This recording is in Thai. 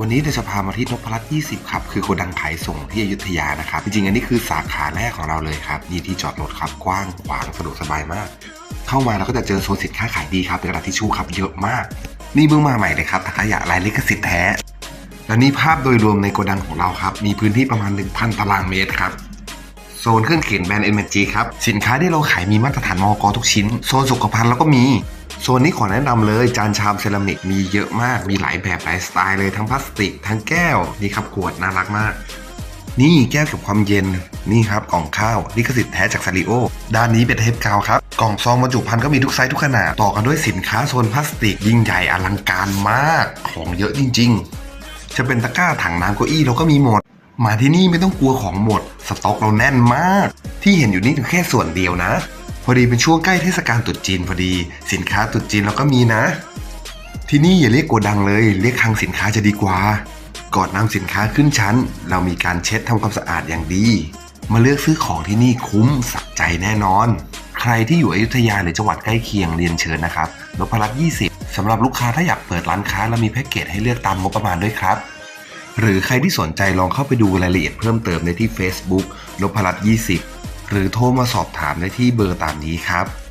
วันนี้เราจะพามาที่นพรัตน์20 ครับ คือโกดังขายส่งที่อยุธยานะครับ จริงๆ อันนี้คือสาขาแรกของเราเลยครับนี่ที่จอดรถครับ กว้างขวางสะดวกสบายมาก เข้ามาเราก็จะเจอโซนสินค้าขายดีครับเป็นกระดาษทิชชู่ครับเยอะมาก นี่เพิ่งมาใหม่เลยครับถังขยะลายลิขสิทธิ์แท้และนี่ภาพโดยรวมในโกดังของเราครับ มีพื้นที่ประมาณ 1,000 ตารางเมตรครับโซนเครื่องเขียนแบรนด์ MG ครับ สินค้าที่เราขายมีมาตรฐานมอกทุกชิ้น โซนสุขภัณฑ์เราก็มี โซนนี้ขอแนะนำเลยจานชามเซรามิกมีเยอะมากมีหลายแบบหลายสไตล์เลยทั้งพลาสติก ทั้งแก้วนี่ครับขวดน่ารักมาก นี่แก้วเก็บความเย็นนี่ครับกล่องข้าวลิขสิทธิ์แท้จากซาริโอด้านนี้เป็นเทปกาวครับกล่องซองบรรจุภัณฑ์ก็มีทุกไซส์ทุกขนาดต่อกันด้วยสินค้าโซนพลาสติกยิ่งใหญ่อลังการมากของเยอะจริง ๆ จะเป็นตะกร้าถังน้ำเก้าอี้เราก็มีหมดมาที่นี่ไม่ต้องกลัวของหมด สต็อกเราแน่นมาก ที่เห็นอยู่นี่แค่ส่วนเดียวนะ พอดีเป็นช่วงใกล้เทศกาลตรุษจีนพอดี สินค้าตรุษจีนเราก็มีนะ ที่นี่อย่าเรียกโกดังเลย เรียกคลังสินค้าจะดีกว่า ก่อนนำสินค้าขึ้นชั้น เรามีการเช็ดทำความสะอาดอย่างดี มาเลือกซื้อของที่นี่คุ้มสักใจแน่นอน ใครที่อยู่อยุธยาหรือจังหวัดใกล้เคียงเรียนเชิญนะครับนพรัตน์20สำหรับลูกค้าถ้าอยากเปิดร้านค้าและมีแพ็กเกจให้เลือกตามงบประมาณด้วยครับหรือใครที่สนใจลองเข้าไปดูรายละเอียดเพิ่มเติมได้ที่ Facebook นพรัตน์20 หรือโทรมาสอบถามได้ที่เบอร์ตามนี้ครับ